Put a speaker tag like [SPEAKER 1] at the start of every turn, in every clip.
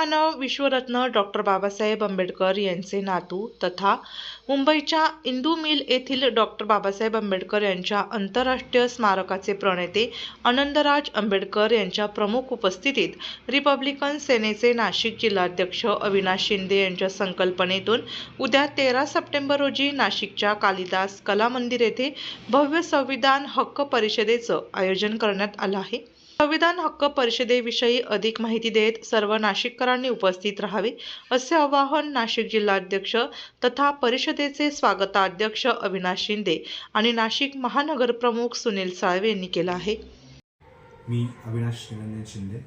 [SPEAKER 1] विश्वरत्न doctor Babasaheb Ambedkar यांचे नातू तथा मुंबईच्या इंदू मिल येथील डॉक्टर बाबासाहेब आंबेडकर यांच्या आंतरराष्ट्रीय स्मारकाचे प्रणेते आनंदराज आंबेडकर यांच्या प्रमुख उपस्थितीत रिपब्लिकन सेनेचे नाशिक जिल्हाध्यक्ष अविनाश शिंदे यांच्या संकल्पनेतून उद्या तेरा सप्टेंबर रोजी नाशिकच्या कालिदास कला मंदिर येथे भव्य संविधान हक्क परिषदेचं आयोजन करण्यात आलं आहे. संविधान हक्क परिषदेविषयी अधिक माहिती देत सर्व नाशिककरांनी उपस्थित राहावे असे आवाहन नाशिक जिल्हाध्यक्ष तथा परिषदेचे स्वागताध्यक्ष अविनाश शिंदे आणि नाशिक महानगरप्रमुख सुनील साळवे यांनी केलं आहे.
[SPEAKER 2] मी अविनाश निरंजन शिंदे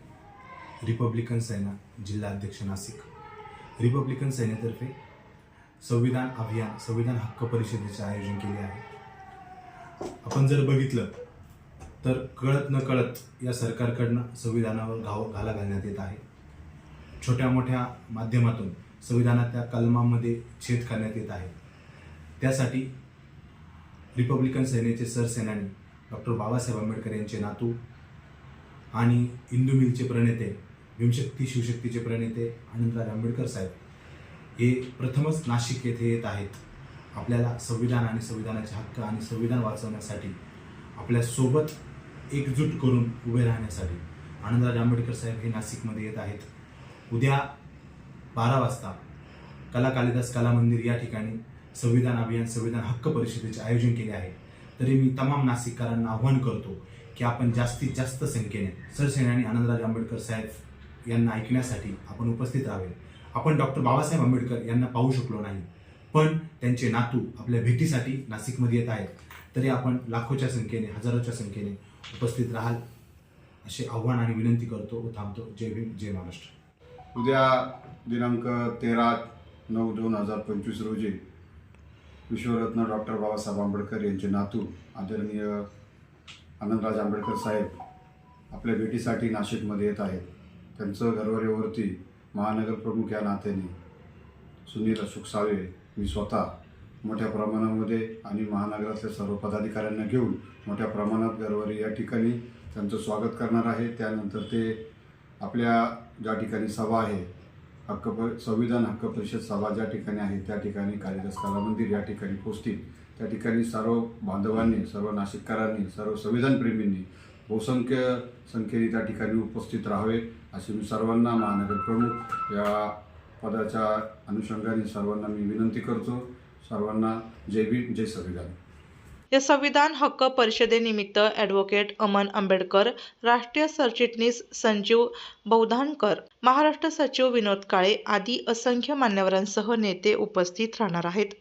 [SPEAKER 2] रिपब्लिकन सेना जिल्हाध्यक्ष नाशिक. रिपब्लिकन सेनेतर्फे संविधान अभियान संविधान हक्क परिषदेचे आयोजन केले आहे. आपण जर बघितलं तर कळत न कळत या सरकारकडनं संविधानावर घाव घाला घालण्यात येत आहे. छोट्या मोठ्या माध्यमातून संविधानातल्या कलमामध्ये छेद करण्यात येत आहे. त्यासाठी रिपब्लिकन सेनेचे सरसेनानी डॉक्टर बाबासाहेब आंबेडकर यांचे नातू आणि इंदू मिलचे प्रणेते भीमशक्ती शिवशक्तीचे प्रणेते आनंदराज आंबेडकर साहेब हे प्रथमच नाशिक येथे येत आहेत. आपल्याला संविधान आणि संविधानाचे हक्क आणि संविधान वाचवण्यासाठी आपल्यासोबत एकजूट करून उभे राहण्यासाठी. आनंदराज आंबेडकर साहेब हे नाशिकमध्ये येत आहेत. उद्या बारा वाजता कला कालिदास कला मंदिर या ठिकाणी संविधान अभियान संविधान हक्क परिषदेचे आयोजन केले आहे. तरी मी तमाम नाशिककरांना आव्हान करतो की आपण जास्तीत जास्त संख्येने सरसेनानी आनंदराज आंबेडकर साहेब यांना ऐकण्यासाठी आपण उपस्थित राहावे. आपण डॉक्टर बाबासाहेब आंबेडकर यांना पाहू शकलो नाही पण त्यांचे नातू आपल्या भेटीसाठी नाशिकमध्ये येत आहेत. तरी आपण लाखोच्या संख्येने हजारोच्या संख्येने उपस्थित राहाल असे आव्हान आणि विनंती करतो व थांबतो. जय भीम जय महाराष्ट्र.
[SPEAKER 3] उद्या दिनांक तेरा नऊ दोन हजार पंचवीस रोजी विश्वरत्न डॉक्टर बाबासाहेब आंबेडकर यांचे नातू आदरणीय आनंदराज आंबेडकर साहेब आपल्या भेटीसाठी नाशिकमध्ये येत आहेत. त्यांचं घरवारीवरती महानगर प्रमुख या नात्याने सुनील अशोक सावे मी स्वतः मोठ्या प्रमाणामध्ये आणि महानगरातल्या सर्व पदाधिकाऱ्यांना घेऊन मोठ्या प्रमाणात गरवारी या ठिकाणी त्यांचं स्वागत करणार आहे. त्यानंतर ते आपल्या ज्या ठिकाणी सभा आहे हक्क प संविधान हक्क परिषद सभा ज्या ठिकाणी आहे त्या ठिकाणी कालिदास कला मंदिर या ठिकाणी पोचतील त्या ठिकाणी सर्व बांधवांनी सर्व नाशिककारांनी सर्व संविधानप्रेमींनी बहुसंख्य संख्येने त्या ठिकाणी उपस्थित राहावे असे मी सर्वांना महानगर प्रमुख या पदाच्या अनुषंगाने सर्वांना मी विनंती करतो. सर्वांना जय भीम जय संविधान.
[SPEAKER 1] या संविधान हक्क परिषदेनिमित्त ॲडव्होकेट अमन आंबेडकर राष्ट्रीय सरचिटणीस संजीव बौधानकर महाराष्ट्र सचिव विनोद काळे आदी असंख्य मान्यवरांसह नेते उपस्थित राहणार आहेत.